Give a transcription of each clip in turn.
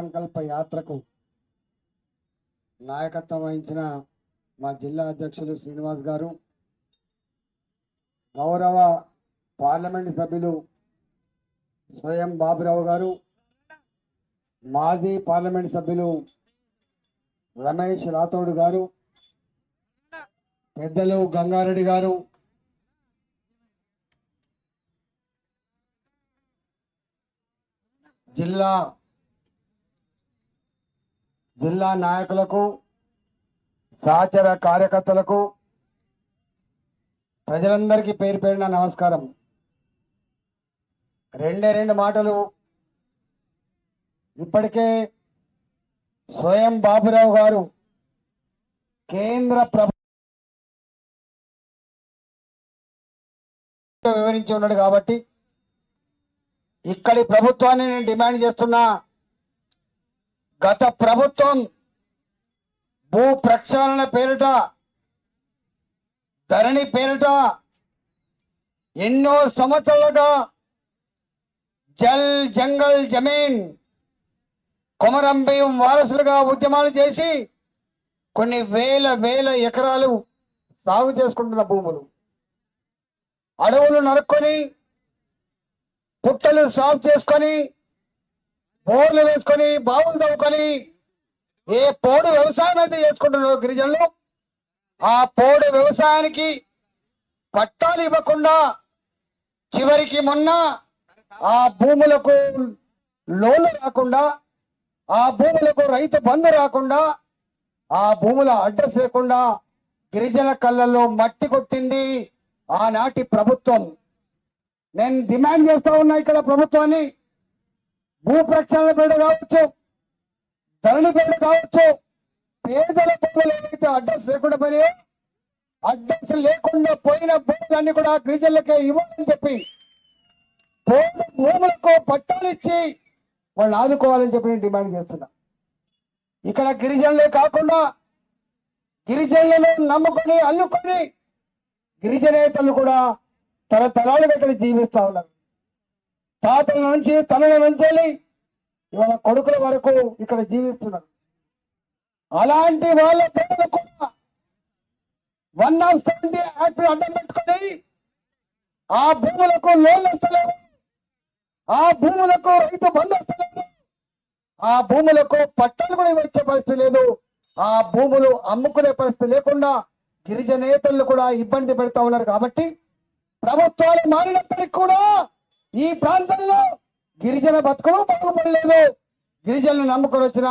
సంకల్ప యాత్రకు నాయకత్వం వహించిన మా జిల్లా అధ్యక్షులు శ్రీనివాస్ గారు గౌరవ పార్లమెంట్ సభ్యులు స్వయం బాబురావు గారు మాజీ పార్లమెంట్ సభ్యులు రమేష్ రాథోడ్ గారు పెద్దలు గంగారెడ్డి గారు జిల్లా జిల్లా నాయకులకు సహచర కార్యకర్తలకు ప్రజలందరికీ పేరు పేరిన నమస్కారం. రెండే రెండు మాటలు. ఇప్పటికే స్వయం బాబురావు గారు కేంద్ర ప్రభుత్వం వివరించి ఉన్నాడు కాబట్టి ఇక్కడి ప్రభుత్వాన్ని నేను డిమాండ్ చేస్తున్నా. గత ప్రభుత్వం భూ ప్రక్షాళన పేరిట ధరణి పేరిట ఎన్నో సంవత్సరాలుగా జల్ జంగల్ జమీన్ కొమరం వారసులుగా ఉద్యమాలు చేసి కొన్ని వేల వేల ఎకరాలు సాగు చేసుకుంటున్న భూములు. అడవులు నరుక్కొని పుట్టలు సాగు చేసుకొని బోర్లు వేసుకొని బావులు తవ్వుకొని ఏ పోడు వ్యవసాయం అయితే చేసుకుంటున్నారు గిరిజనులు ఆ పోడు వ్యవసాయానికి పట్టాలు ఇవ్వకుండా చివరికి మొన్న ఆ భూములకు లోన్లు రాకుండా ఆ భూములకు రైతు బంధు రాకుండా ఆ భూముల అడ్రస్ లేకుండా గిరిజన కళ్ళల్లో మట్టి కొట్టింది ఆనాటి ప్రభుత్వం. నేను డిమాండ్ చేస్తా ఉన్నా ఇక్కడ ప్రభుత్వాన్ని. భూ ప్రక్షాళన పేరు కావచ్చు ధరణి పేరు కావచ్చు పేదల భూములు ఏవైతే అడ్రస్ లేకుండా పోయాయో అడ్రస్ లేకుండా పోయిన భూములన్నీ కూడా గిరిజనులకే ఇవ్వాలని చెప్పి పోయిన భూములకు పట్టాలు ఇచ్చి వాళ్ళు ఆదుకోవాలని చెప్పి నేను డిమాండ్ చేస్తున్నా. ఇక్కడ గిరిజనులే కాకుండా గిరిజనులను నమ్ముకొని అల్లుకొని గిరిజనేతలు కూడా తరతరాలుగా ఇక్కడ జీవిస్తా ఉన్నారు. తాతల నుంచి తనల నుంచి ఇవాళ కొడుకుల వరకు ఇక్కడ జీవిస్తున్నారు. అలాంటి వాళ్ళ పేర్లు కూడా వన్ ఆఫ్ సెవెంటీ యాక్ట్ అడ్డం పెట్టుకుని ఆ భూములకు లోన్లు వస్తలేవు ఆ భూములకు రైతు బంధు వస్తలేదు ఆ భూములకు పట్టాలు కూడా వచ్చే పరిస్థితి లేదు. ఆ భూములు అమ్ముకునే పరిస్థితి లేకుండా గిరిజనేతలు కూడా ఇబ్బంది పెడతా ఉన్నారు కాబట్టి ప్రభుత్వాలు మారినప్పటికీ కూడా ఈ ప్రాంతంలో గిరిజన బతుకులు బాగుపడలేదు. గిరిజనులు నమ్ముకొని వచ్చిన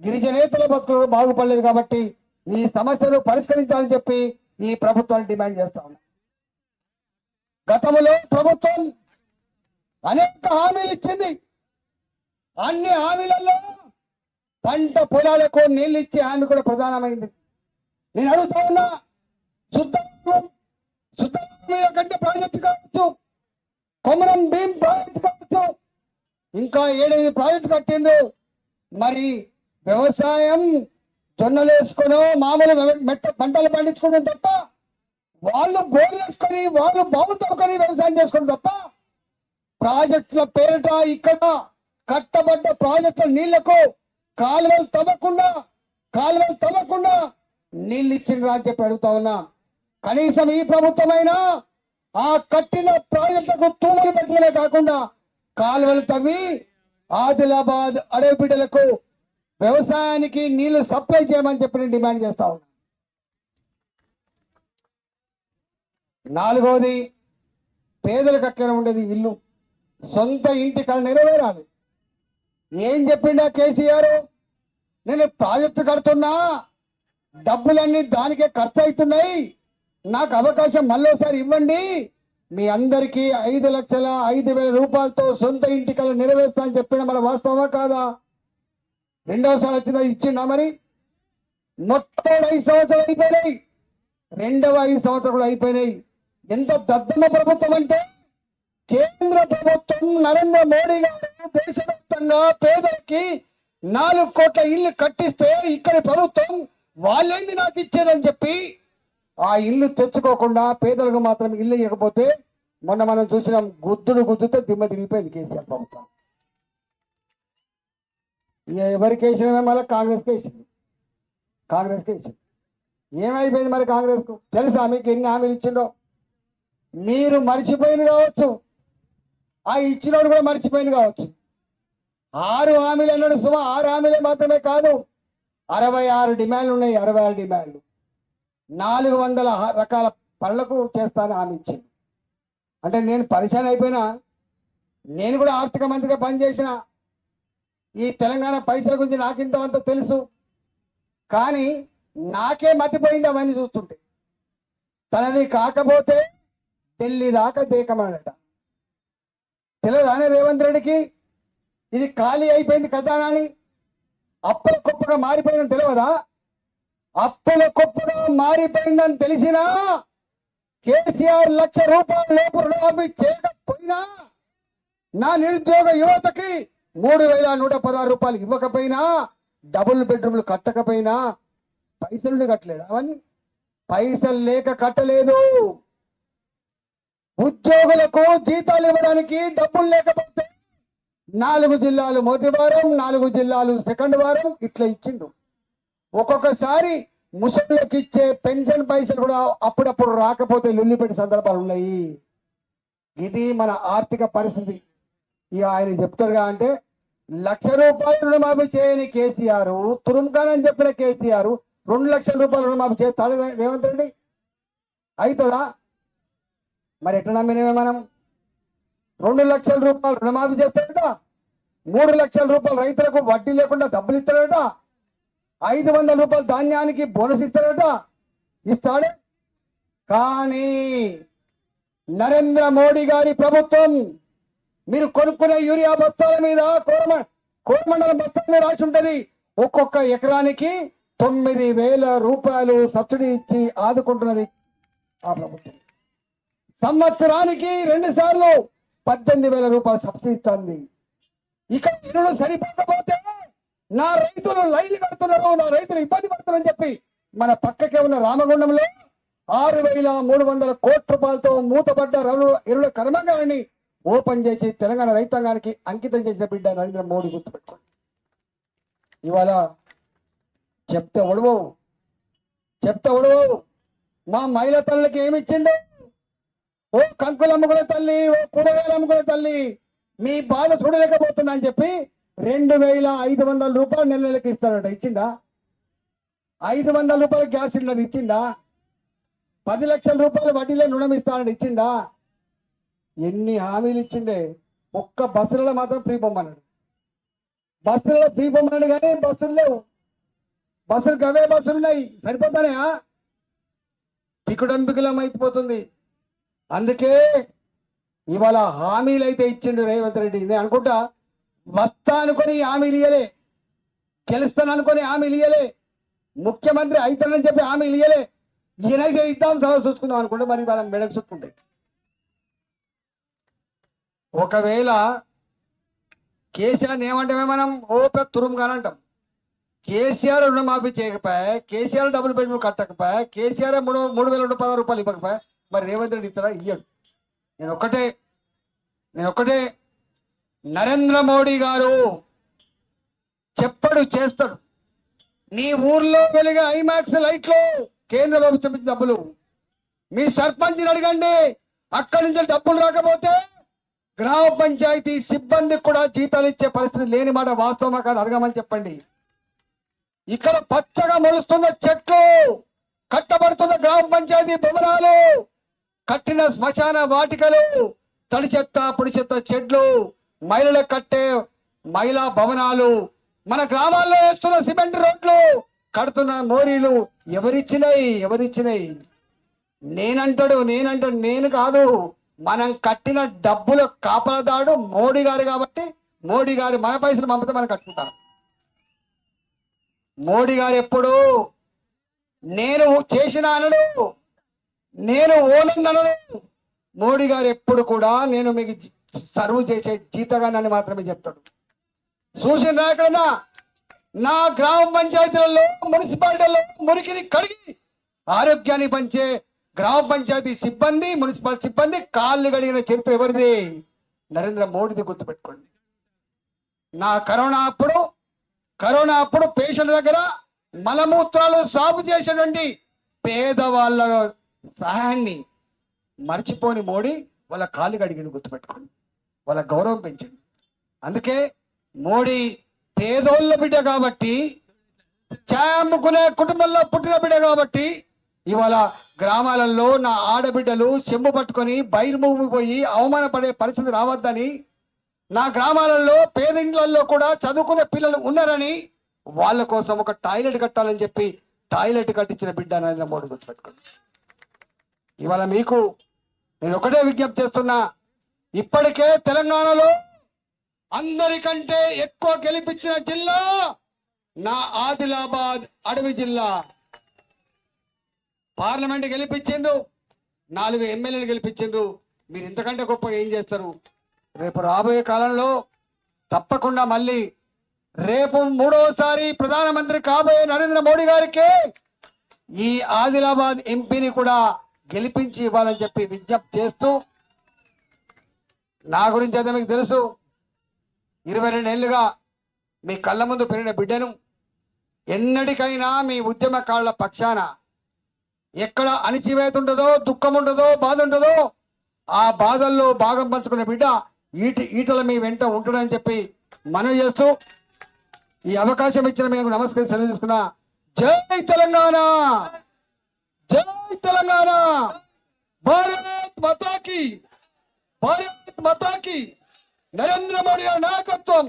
గిరిజనేతల బతుకులు బాగుపడలేదు కాబట్టి ఈ సమస్యను పరిష్కరించాలని చెప్పి ఈ ప్రభుత్వాన్ని డిమాండ్ చేస్తా ఉన్నాం. గతంలో ప్రభుత్వం అనేక హామీలు ఇచ్చింది. అన్ని హామీలలో పంట పొలాలకు నీళ్ళు ఇచ్చే హామీ కూడా ప్రధానమైంది. నేను అడుగుతా ఉన్నా శుద్ధ శుద్ధ కంటే ప్రాజెక్టు కావచ్చు. కొమరం భీం ప్రాజెక్టు కట్టచ్చు ఇంకా ఏడైదు ప్రాజెక్టు కట్టిండు మరి వ్యవసాయం జొన్నలు వేసుకునో మామూలు మెట్ట పంటలు పండించుకోవడం తప్ప వాళ్ళు బోర్లు వేసుకొని వాళ్ళు బాగు తవ్వుకొని వ్యవసాయం చేసుకోవడం తప్ప ప్రాజెక్టుల పేరిట ఇక్కడ కట్టబడ్డ ప్రాజెక్టుల నీళ్ళకు కాలువలు తవ్వకుండా కాలువలు తవ్వకుండా నీళ్ళు ఇచ్చిన అని చెప్పి అడుగుతా ఉన్నా. కనీసం ఈ ప్రభుత్వమైనా ఆ కట్టిన ప్రాజెక్టులకు తూములు పెట్టడమే కాకుండా కాలువలు తవ్వి ఆదిలాబాద్ అడవిబిడ్డలకు వ్యవసాయానికి నీళ్ళు సప్లై చేయమని చెప్పి నేను డిమాండ్ చేస్తా ఉన్నా. నాలుగవది పేదలకు అక్కడ ఉండేది ఇల్లు. సొంత ఇంటి కళ నెరవేరాలి. ఏం చెప్పిండా కేసీఆర్? నేను ప్రాజెక్టు కడుతున్నా డబ్బులన్నీ దానికే ఖర్చు అవుతున్నాయి. నాకు అవకాశం మళ్ళోసారి ఇవ్వండి. మీ అందరికీ ఐదు లక్షల ఐదు వేల రూపాయలతో సొంత ఇంటి కళ నెరవేరుస్తా అని చెప్పిన మన వాస్తవమా కాదా? రెండవసారి వచ్చిన ఇచ్చిండా మరి? మొత్తం ఐదు సంవత్సరాలు అయిపోయినాయి. రెండవ ఐదు సంవత్సరాలు కూడా అయిపోయినాయి. ఎంత దద్దమ్మ ప్రభుత్వం అంటే కేంద్ర ప్రభుత్వం నరేంద్ర మోడీ గారు దేశవ్యాప్తంగా పేదలకి నాలుగు కోట్ల ఇల్లు కట్టిస్తే ఇక్కడి ప్రభుత్వం వాళ్ళేంది నాకు ఇచ్చేదని చెప్పి ఆ ఇల్లు తెచ్చుకోకుండా పేదలకు మాత్రం ఇల్లు ఇవ్వకపోతే మొన్న మనం చూసినాం గుద్దుడు గుద్దుతో దిమ్మ తిరిగిపోయింది కేసీఆర్ ప్రభుత్వం. ఇక ఎవరికి వేసినా మళ్ళీ కాంగ్రెస్కి వేసింది కాంగ్రెస్కి వేసింది ఏమైపోయింది మరి కాంగ్రెస్కు? తెలుసా మీకు ఎన్ని హామీలు ఇచ్చిండో? మీరు మర్చిపోయింది కావచ్చు. ఆ ఇచ్చినోడు కూడా మర్చిపోయింది కావచ్చు. ఆరు హామీలు అన్నాడు సుమ ఆరు హామీలే మాత్రమే కాదు. అరవై ఆరు డిమాండ్లు ఉన్నాయి అరవై ఆరు డిమాండ్లు. నాలుగు వందల రకాల పనులకు చేస్తాను హామీ ఇచ్చింది. అంటే నేను పరిచయం అయిపోయినా నేను కూడా ఆర్థిక మంత్రిగా పనిచేసిన ఈ తెలంగాణ పైసల గురించి నాకింత అంత తెలుసు. కానీ నాకే మతిపోయింది అవన్నీ చూస్తుంటే. తనది కాకపోతే ఢిల్లీ దాకా దేకమనట తెలియదానే రేవంత్ రెడ్డికి ఇది ఖాళీ అయిపోయింది ఖజానా అని గొప్పగా మారిపోయిందని తెలియదా అప్పుల కొప్పుగా మారిపోయిందని తెలిసినా కేసీఆర్ లక్ష రూపాయల లోపు రుణమాఫీ చేయకపోయినా నా నిరుద్యోగ యువతకి మూడు వేల నూట పదహారు రూపాయలు ఇవ్వకపోయినా డబుల్ బెడ్రూమ్లు కట్టకపోయినా పైసలు కట్టలేదు అవన్నీ? పైసలు లేక కట్టలేదు. ఉద్యోగులకు జీతాలు ఇవ్వడానికి డబ్బులు లేకపోతే నాలుగు జిల్లాలు మొదటి వారం నాలుగు జిల్లాలు సెకండ్ వారం ఇట్లా ఇచ్చిండు. ఒక్కొక్కసారి ముసలికి ఇచ్చే పెన్షన్ పైసలు కూడా అప్పుడప్పుడు రాకపోతే లొల్లిపెట్టి సందర్భాలు ఉన్నాయి. ఇది మన ఆర్థిక పరిస్థితి. ఇక ఆయన చెప్తారుగా అంటే లక్ష రూపాయలు రుణమాఫీ చేయని కేసీఆర్ తురుముకానని చెప్పిన కేసీఆర్ రెండు లక్షల రూపాయలు రుణమాఫీ చేస్తాడు రేవంత్ రెడ్డి. అవుతుందా మరి ఎట్లా నమ్మినవే మనం? రెండు లక్షల రూపాయలు రుణమాఫీ చేస్తాడట మూడు లక్షల రూపాయలు రైతులకు వడ్డీ లేకుండా డబ్బులు ఇస్తాడట ఐదు వందల రూపాయలు ధాన్యానికి బోనస్ ఇస్తాడట ఇస్తాడు. కానీ నరేంద్ర మోడీ గారి ప్రభుత్వం మీరు కొనుక్కునే యూరియా బస్తాల మీద కోరమ కోరమండల బస్తాల మీద రాసి ఉంటది. ఒక్కొక్క ఎకరానికి తొమ్మిది వేల రూపాయలు సబ్సిడీ ఇచ్చి ఆదుకుంటున్నది ఆ ప్రభుత్వం. సంవత్సరానికి రెండు సార్లు పద్దెనిమిది వేల రూపాయలు సబ్సిడీ ఇస్తుంది. ఇక ఇరుడు సరిపోకపోతే నా రైతులు లైన్లు కడుతున్నారు నా రైతులు ఇబ్బంది పడుతున్నారని చెప్పి మన పక్కకే ఉన్న రామగుండంలో ఆరు వేల మూడు వందల కోట్ల రూపాయలతో మూతపడ్డ రైలు ఎరువుల కర్మాగారాన్ని ఓపెన్ చేసి తెలంగాణ రైతాంగానికి అంకితం చేసిన బిడ్డ నరేంద్ర మోడీ గుర్తుపెట్టుకోండి. ఇవాళ చెప్తే ఒడవవు చెప్తే ఒడవవు మా మహిళ తల్లికి ఏమి ఇచ్చిండు? ఓ కంకులు అమ్ముకునే తల్లి ఓ కూరగాయలు అమ్ముకునే తల్లి మీ బాధ చూడలేకపోతున్నా అని చెప్పి రెండు వేల ఐదు వందల రూపాయలు నెల నెలకి ఇస్తారట. ఇచ్చిందా? ఐదు వందల రూపాయలు గ్యాస్ సిలిండర్ ఇచ్చిందా? పది లక్షల రూపాయలు వడ్డీలో రుణం ఇస్తానని ఇచ్చిందా? ఎన్ని హామీలు ఇచ్చిండే? ఒక్క బస్సులలో మాత్రం ఫ్రీ పొమ్మన్నాడు బస్సులలో ఫ్రీ పొమ్మన్నాడు కానీ బస్సులు లేవు. బస్సులు గవే బస్సులు ఉన్నాయి. సరిపోతానయా పికుడంపికులం అయిపోతుంది అందుకే ఇవాళ హామీలు అయితే ఇచ్చిండు రేవంత్ రెడ్డి. నేను అనుకుంటా వస్తా అనుకొని హామీలు ఇయ్యలే. గెలుస్తాను అనుకుని హామీలు ఇయ్యలే. ముఖ్యమంత్రి అవుతానని చెప్పి హామీలు ఇయ్యలే. ఈయనైతే ఇద్దాం తర్వాత చూసుకుందాం అనుకుంటే మరి వాళ్ళని మెడకు చుట్టుకుంటాయి ఒకవేళ కేసీఆర్ ఏమంటామే మనం? ఓ పెద్ద తురుముగా అంటాం. కేసీఆర్ రుణమాఫీ చేయకపోయా? కేసీఆర్ డబ్బులు బెడ్రూమ్ కట్టకపోయా? కేసీఆర్ మూడు మూడు వేల రెండు పదహారు రూపాయలు ఇవ్వకపోయా? మరి రేవంత్ రెడ్డి ఇస్తారా ఇయ్యడు. నేను ఒక్కటే నేను ఒక్కటే నరేంద్ర మోడీ గారు చెప్పడు చేస్తాడు. నీ ఊర్లో వెలిగే ఐమాక్స్ లైట్లు కేంద్ర ప్రభుత్వం డబ్బులు. మీ సర్పంచ్ని అడగండి అక్కడి నుంచి డబ్బులు రాకపోతే గ్రామ పంచాయతీ సిబ్బందికి కూడా జీతాలు ఇచ్చే పరిస్థితి లేని మాట వాస్తవమా కాదు అడగమని చెప్పండి. ఇక్కడ పచ్చగా మొలుస్తున్న చెట్లు కట్టబడుతున్న గ్రామ పంచాయతీ భవనాలు కట్టిన శ్మశాన వాటికలు తడి చెత్త పొడి చెత్త చెట్లు మైలలో కట్టే మహిళా భవనాలు. మన గ్రామాల్లో వేస్తున్న సిమెంట్ రోడ్లు కడుతున్న మోరీలు ఎవరిచ్చినాయి ఎవరిచ్చినాయి నేనంటాడు నేనంటాడు నేను కాదు. మనం కట్టిన డబ్బుల కాపలదాడు మోడీ గారు కాబట్టి మోడీ గారు మన పైసలు పంపితే మనం కట్టుకుంటారు మోడీ గారు ఎప్పుడు? నేను చేసిన అనడు. నేను ఓనని అనడు? మోడీ గారు ఎప్పుడు కూడా నేను మీకు సర్వ్ చేసే జీతగానని మాత్రమే చెప్తాడు. చూసిందా ఎక్కడన్నా నా గ్రామ పంచాయతీలలో మున్సిపాలిటీలలో మురికిని కడిగి ఆరోగ్యాన్ని పంచే గ్రామ పంచాయతీ సిబ్బంది మున్సిపల్ సిబ్బంది కాళ్ళు కడిగిన చరిత్ర ఎవరిది? నరేంద్ర మోడీది గుర్తుపెట్టుకోండి. నా కరోనా అప్పుడు కరోనా అప్పుడు పేషెంట్ దగ్గర మలమూత్రాలు సాగు చేసేటువంటి పేదవాళ్ళ సహాయాన్ని మర్చిపోని మోడీ వాళ్ళ కాళ్ళు కడిగిన గుర్తుపెట్టుకోండి. వాళ్ళ గౌరవం పెంచింది. అందుకే మోడీ పేదోళ్ళ బిడ్డ కాబట్టి చాయ్ అమ్ముకునే కుటుంబంలో పుట్టిన బిడ్డ కాబట్టి ఇవాళ గ్రామాలలో నా ఆడబిడ్డలు చెంబు పట్టుకొని బయలుమూగిపోయి అవమానపడే పరిస్థితి రావద్దని నా గ్రామాలలో పేదింట్లలో కూడా చదువుకునే పిల్లలు ఉన్నారని వాళ్ళ కోసం ఒక టాయిలెట్ కట్టాలని చెప్పి టాయిలెట్ కట్టించిన బిడ్డ నరేంద్ర మోడీ గుర్తుపెట్టుకోండి. ఇవాళ మీకు నేను ఒకటే విజ్ఞప్తి చేస్తున్నా ఇప్పటికే తెలంగాణలో అందరికంటే ఎక్కువ గెలిపించిన జిల్లా నా ఆదిలాబాద్ అడవి జిల్లా. పార్లమెంట్ గెలిపించిండ్రు నాలుగు ఎమ్మెల్యేలు గెలిపించిండ్రు. మీరు ఇంతకంటే గొప్ప ఏం చేస్తారు? రేపు రాబోయే కాలంలో తప్పకుండా మళ్ళీ రేపు మూడవసారి ప్రధానమంత్రి కాబోయే నరేంద్ర మోడీ గారికి ఈ ఆదిలాబాద్ ఎంపీని కూడా గెలిపించి ఇవ్వాలని చెప్పి విజ్ఞప్తి చేస్తూ నా గురించి అయితే మీకు తెలుసు. ఇరవై రెండేళ్ళుగా మీ కళ్ళ ముందు పెరిగిన బిడ్డను ఎన్నటికైనా మీ ఉద్యమకారుల పక్షాన ఎక్కడ అణిచివేత ఉంటుందో దుఃఖం ఉంటుందో బాధ ఉంటుందో ఆ బాధల్లో భాగం పంచుకునే బిడ్డ ఈటి ఈటల మీ వెంట ఉంటాడని చెప్పి మనవి చేస్తూ ఈ అవకాశం ఇచ్చిన మీకు నమస్కారం సెలవు తీసుకున్నా. జై తెలంగాణ! జై తెలంగాణ! భారత్ మతాకి! భారత్ మాతాకి నరేంద్ర మోడీ గారి నాయకత్వం